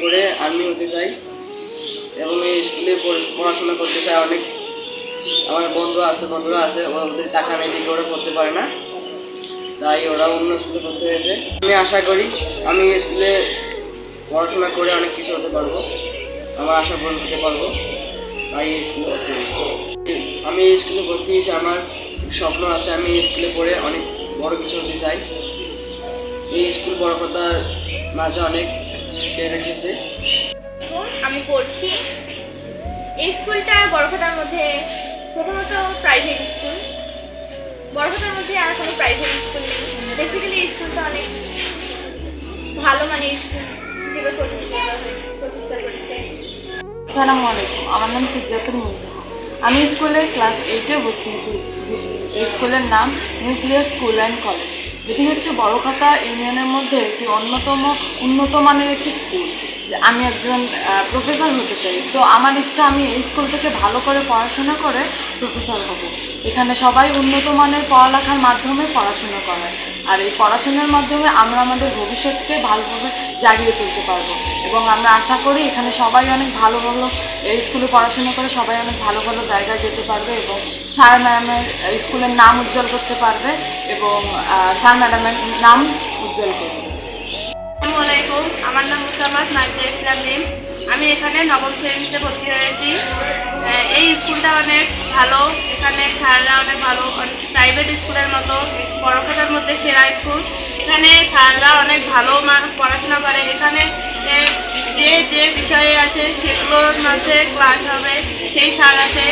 করে আর্মি হতে চাই। এবং এই স্কুলে পড়া- পড়াশোনা করতে চাই অনেক। আমার বন্ধু আছে, বন্ধুরা আছে ওরা ওদের টাকা নেই দেখে ওরা করতে পারে না। তাই ওরা অন্য স্কুলে পড়তে হয়েছে। আমি আশা করি আমি স্কুলে পড়াশোনা করে অনেক কিছু হতে পারব। আমার আশা পূরণ করতে পারব। তাই এই স্কুলে ভর্তি আমি এই স্কুলে ভর্তি হয়েছি, আমার স্বপ্ন আছে আমি এই স্কুলে পড়ে অনেক বড় কিছু হতে চাই। এই স্কুল বড় কথার মাঝে অনেক রেখেছে আমি পড়ছি। এই স্কুলটা বড়খাতার মধ্যে প্রথমত প্রাইভেট স্কুল বড়খাতার মধ্যে আর কোনো প্রাইভেট স্কুল নেই। বেসিক্যালি এই স্কুলটা অনেক ভালো মানের স্কুল হিসেবে প্রতিষ্ঠা করা করেছে। আসসালামু আলাইকুম। আমার নাম সিদ্ধাতুল মুন্তাহা আমি স্কুলে ক্লাস এইটে ভর্তি হয়েছি। এই স্কুলের নাম নিউক্লিয়ার স্কুল অ্যান্ড কলেজ এটি হচ্ছে বড়খাতা ইউনিয়নের মধ্যে একটি অন্যতম উন্নত মানের একটি স্কুল আমি একজন প্রফেসর হতে চাই। তো আমার ইচ্ছা আমি এই স্কুল থেকে ভালো করে পড়াশোনা করে প্রফেসর হব। এখানে সবাই উন্নত মানের পড়ালেখার মাধ্যমে পড়াশোনা করে। আর এই পড়াশোনার মাধ্যমে আমরা আমাদের ভবিষ্যৎকে ভালোভাবে জাগিয়ে তুলতে পারব। এবং আমরা আশা করি এখানে সবাই অনেক ভালো ভালো এই স্কুলে পড়াশোনা করে সবাই অনেক ভালো ভালো জায়গায় যেতে পারবে এবং স্যার ম্যামের স্কুলের নাম উজ্জ্বল করতে পারবে এবং স্যার ম্যাডামের নাম উজ্জ্বল করবে। আসসালামু আলাইকুম। আমার নাম মুসাম্মদ নাজিয়া ইসলাম আমি এখানে নবম শ্রেণীতে ভর্তি হয়েছি। এই স্কুলটা অনেক ভালো। এখানে স্যাররা অনেক ভালো। অনেক প্রাইভেট স্কুলের মতো, পড়াশোনার মধ্যে সেরা স্কুল। এখানে স্যাররা অনেক ভালো পড়াশোনা করে। এখানে যে যে বিষয়ে আছে সেগুলোর মধ্যে ক্লাস হবে, সেই স্যার আছে।